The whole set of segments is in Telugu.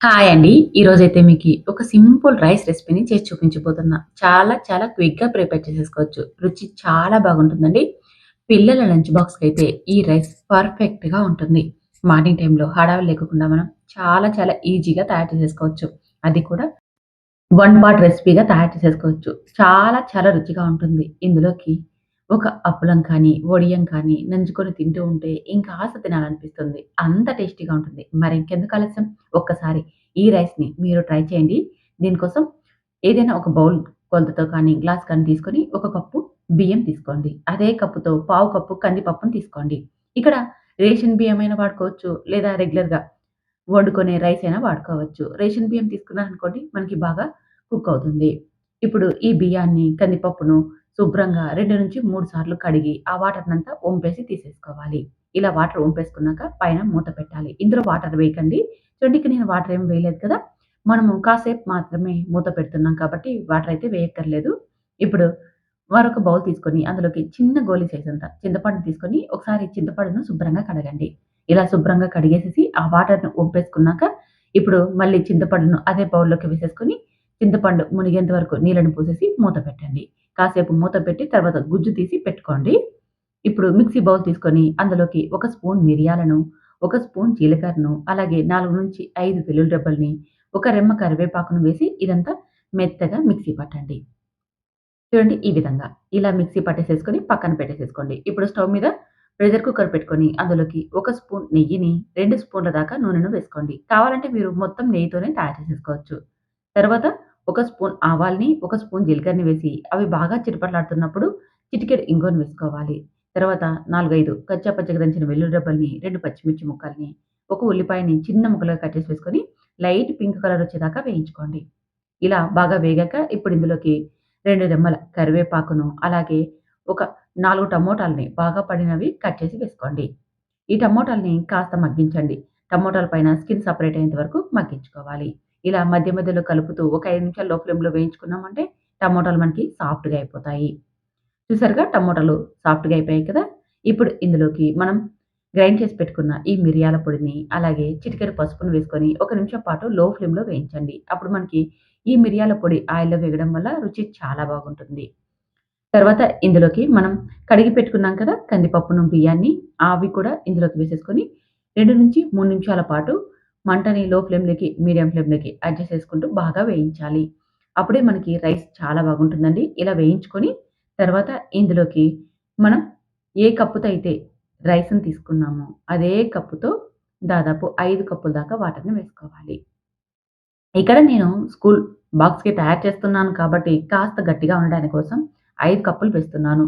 హాయ్ అండి. ఈరోజు అయితే మీకు ఒక సింపుల్ రైస్ రెసిపీని చేసి చూపించబోతున్నా. చాలా చాలా క్విక్‌గా ప్రిపేర్ చేసేసుకోవచ్చు. రుచి చాలా బాగుంటుందండి. పిల్లల లంచ్ బాక్స్‌కైతే ఈ రైస్ పర్ఫెక్ట్‌గా ఉంటుంది. మార్నింగ్ టైంలో హడావిడి లేకుండా మనం చాలా చాలా ఈజీగా తయారు చేసేసుకోవచ్చు. అది కూడా వన్ పాట్ రెసిపీగా తయారు చేసేసుకోవచ్చు. చాలా చాలా రుచిగా ఉంటుంది. ఇందులోకి ఒక అప్పలం కానీ, వడియం కానీ నంజుకొని తింటూ ఉంటే ఇంకా ఆశ తినాలనిపిస్తుంది. అంత టేస్టీగా ఉంటుంది. మరి ఇంకెందుకు ఆలస్యం ఒక్కసారి ఈ రైస్‌ని మీరు ట్రై చేయండి. దీనికోసం ఏదైనా ఒక బౌల్ కొలతతో కానీ, గ్లాస్ కానీ తీసుకొని ఒక కప్పు బియ్యం తీసుకోండి. అదే కప్పుతో పావు కప్పు కందిపప్పును తీసుకోండి. ఇక్కడ రేషన్ బియ్యం అయినా వాడుకోవచ్చు. లేదా రెగ్యులర్‌గా వండుకునే రైస్ అయినా వాడుకోవచ్చు. రేషన్ బియ్యం తీసుకున్నారనుకోండి మనకి బాగా కుక్ అవుతుంది. ఇప్పుడు ఈ బియ్యాన్ని, కందిపప్పును శుభ్రంగా 2-3 సార్లు కడిగి, ఆ వాటర్‌నంతా వంపేసి తీసేసుకోవాలి. ఇలా వాటర్ వంపేసుకున్నాక పైన మూత పెట్టాలి. ఇందులో వాటర్ వేయకండి. చూడండి నేను వాటర్ ఏం వేయలేదు కదా! మనము కాసేపు మాత్రమే మూత పెడుతున్నాం కాబట్టి వాటర్ అయితే వేయక్కర్లేదు. ఇప్పుడు మరొక బౌల్ తీసుకొని అందులోకి చిన్న గోలి సైజ్ చింతపండు తీసుకొని ఒకసారి చింతపండును శుభ్రంగా కడగండి. ఇలా శుభ్రంగా కడిగేసేసి ఆ వాటర్‌ను వంపేసుకున్నాక ఇప్పుడు మళ్ళీ చింతపండును అదే బౌల్‌లోకి వేసేసుకొని చింతపండు మునిగేంత వరకు నీళ్ళని పోసేసి మూత పెట్టండి. కాసేపు మూత పెట్టి తర్వాత గుజ్జు తీసి పెట్టుకోండి. ఇప్పుడు మిక్సీ బౌల్ తీసుకొని అందులోకి ఒక స్పూన్ మిరియాలను, ఒక స్పూన్ జీలకర్రను, అలాగే 4-5 వెల్లుల్లి రెబ్బల్ని, ఒక రెమ్మ కరివేపాకును వేసి ఇదంతా మెత్తగా మిక్సీ పట్టండి. చూడండి ఈ విధంగా. ఇలా మిక్సీ పట్టేసేసుకొని పక్కన పెట్టేసేసుకోండి. ఇప్పుడు స్టవ్ మీద ప్రెషర్ కుక్కర్ పెట్టుకొని అందులోకి ఒక స్పూన్ నెయ్యిని, రెండు స్పూన్ల దాకా నూనెను వేసుకోండి. కావాలంటే మీరు మొత్తం నెయ్యితోనే తయారు చేసేసుకోవచ్చు. తర్వాత ఒక స్పూన్ ఆవాల్ని, ఒక స్పూన్ జీలకర్రని వేసి అవి బాగా చిటపట్లాడుతున్నప్పుడు చిటికెడు ఇంగోని వేసుకోవాలి. తర్వాత 4, 5 కచ్చా పచ్చగా దంచిన వెల్లుల్లి డబ్బల్ని రెండు పచ్చిమిర్చి ముక్కల్ని, ఒక ఉల్లిపాయని చిన్న ముక్కలుగా కట్ చేసి వేసుకొని లైట్ పింక్ కలర్ వచ్చేదాకా వేయించుకోండి. ఇలా బాగా వేగాక ఇప్పుడు ఇందులోకి రెండు రెమ్మల కరివేపాకును, అలాగే ఒక నాలుగు టమోటాలని బాగా పడినవి కట్ చేసి వేసుకోండి. ఈ టమోటాలని కాస్త మగ్గించండి. టమోటాల పైన స్కిన్ సపరేట్ అయ్యేంత వరకు మగ్గించుకోవాలి. ఇలా మధ్య మధ్యలో కలుపుతూ ఒక ఐదు నిమిషాలు లో ఫ్లేమ్‌లో వేయించుకున్నామంటే టమోటాలు మనకి సాఫ్ట్‌గా అయిపోతాయి. చూసారుగా టమోటాలు సాఫ్ట్‌గా అయిపోయాయి కదా! ఇప్పుడు ఇందులోకి మనం గ్రైండ్ చేసి పెట్టుకున్న ఈ మిరియాల పొడిని, అలాగే చిటికెడు పసుపును వేసుకొని ఒక నిమిషం పాటు లో ఫ్లేమ్‌లో వేయించండి. అప్పుడు మనకి ఈ మిరియాల పొడి ఆయిల్‌లో వేగడం వల్ల రుచి చాలా బాగుంటుంది. తర్వాత ఇందులోకి మనం కడిగి పెట్టుకున్నాం కదా! కందిపప్పును, బియ్యాన్ని అవి కూడా ఇందులోకి వేసేసుకొని 2-3 నిమిషాల పాటు మంటని లో ఫ్లేమ్‌లోకి, మీడియం ఫ్లేమ్‌లోకి అడ్జస్ట్ చేసుకుంటూ బాగా వేయించాలి. అప్పుడే మనకి రైస్ చాలా బాగుంటుందండి. ఇలా వేయించుకొని తర్వాత ఇందులోకి మనం ఏ కప్పుతో అయితే రైస్‌ని తీసుకున్నామో అదే కప్పుతో దాదాపు ఐదు కప్పుల దాకా వాటర్‌ని వేసుకోవాలి. ఇక్కడ నేను స్కూల్ బాక్స్‌కి తయారు చేస్తున్నాను కాబట్టి కాస్త గట్టిగా ఉండడానికి కోసం ఐదు కప్పులు వేస్తున్నాను.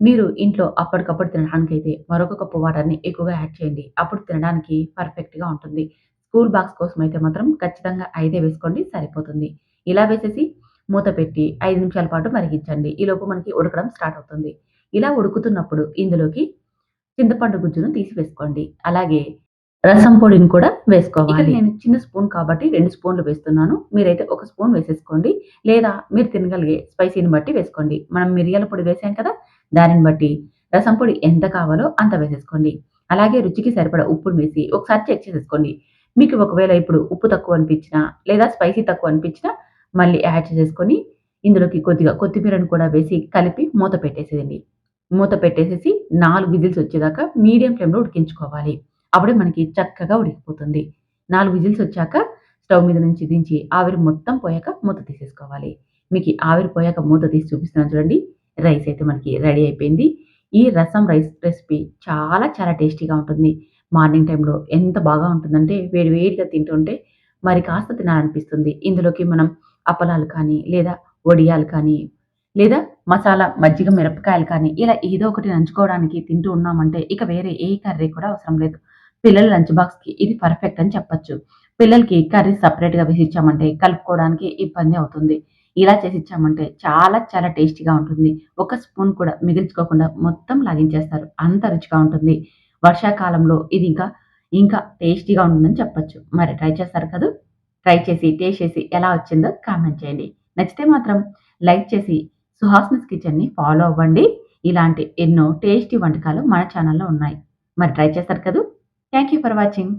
మీరు ఇంట్లో అప్పటికప్పుడు తినడానికి అయితే మరొక కప్పు వాటర్‌ని ఎక్కువగా యాడ్ చేయండి. అప్పుడు తినడానికి పర్ఫెక్ట్‌గా ఉంటుంది. కూల్ బాక్స్ కోసం అయితే మాత్రం ఖచ్చితంగా ఐదే వేసుకోండి సరిపోతుంది. ఇలా వేసేసి మూత పెట్టి ఐదు నిమిషాల పాటు మరిగించండి. ఈలోపు మనకి ఉడకడం స్టార్ట్ అవుతుంది. ఇలా ఉడుకుతున్నప్పుడు ఇందులోకి చింతపండు గుజ్జును తీసి వేసుకోండి. అలాగే రసం పొడిని కూడా వేసుకోవాలి. నేను చిన్న స్పూన్ కాబట్టి రెండు స్పూన్లు వేస్తున్నాను. మీరైతే ఒక స్పూన్ వేసేసుకోండి. లేదా మీరు తినగలిగే స్పైసీని బట్టి వేసుకోండి. మనం మిరియాల పొడి వేసాం కదా! దానిని బట్టి రసం పొడి ఎంత కావాలో అంత వేసేసుకోండి. అలాగే రుచికి సరిపడా ఉప్పును వేసి ఒకసారి చెక్ చేసేసుకోండి. మీకు ఒకవేళ ఇప్పుడు ఉప్పు తక్కువ అనిపించినా, లేదా స్పైసీ తక్కువ అనిపించినా మళ్ళీ యాడ్ చేసుకొని ఇందులోకి కొద్దిగా కొత్తిమీరను కూడా వేసి కలిపి మూత పెట్టేసేయండి. మూత పెట్టేసేసి నాలుగు విజిల్స్ వచ్చేదాకా మీడియం ఫ్లేమ్‌లో ఉడికించుకోవాలి. అప్పుడే మనకి చక్కగా ఉడికిపోతుంది. నాలుగు విజిల్స్ వచ్చాక స్టవ్ మీద నుంచి దించి ఆవిరి మొత్తం పోయాక మూత తీసేసుకోవాలి. మీకు ఆవిరి పోయాక మూత తీసి చూపిస్తున్నాను చూడండి. రైస్ అయితే మనకి రెడీ అయిపోయింది. ఈ రసం రైస్ రెసిపీ చాలా చాలా టేస్టీగా ఉంటుంది. మార్నింగ్ టైంలో ఎంత బాగా ఉంటుందంటే వేడి వేడిగా తింటుంటే మరి కాస్త తినాలనిపిస్తుంది. ఇందులోకి మనం అప్పలాలు కానీ, లేదా వడియాలు కానీ, లేదా మసాలా మజ్జిగ మిరపకాయలు కానీ ఇలా ఏదో ఒకటి నంచుకోవడానికి తింటూ ఉన్నామంటే ఇక వేరే ఏ కర్రీ కూడా అవసరం లేదు. పిల్లల లంచ్ బాక్స్‌కి ఇది పర్ఫెక్ట్ అని చెప్పొచ్చు. పిల్లలకి కర్రీ సపరేట్గా వేసి ఇచ్చామంటే కలుపుకోవడానికి ఇబ్బంది అవుతుంది. ఇలా చేసి ఇచ్చామంటే చాలా చాలా టేస్టీగా ఉంటుంది. ఒక స్పూన్ కూడా మిగిల్చుకోకుండా మొత్తం లాగించేస్తారు. అంత రుచిగా ఉంటుంది. వర్షాకాలంలో ఇది ఇంకా, ఇంకా టేస్టీగా ఉంటుందని చెప్పొచ్చు. మరి ట్రై చేస్తారు కదా ట్రై చేసి టేస్ట్ చేసి ఎలా వచ్చిందో కామెంట్ చేయండి. నచ్చితే మాత్రం లైక్ చేసి సుహాసినీస్ కిచెన్‌ని ఫాలో అవ్వండి. ఇలాంటి ఎన్నో టేస్టీ వంటకాలు మన ఛానల్లో ఉన్నాయి. మరి ట్రై చేస్తారు కదా థ్యాంక్ యూ ఫర్ వాచింగ్.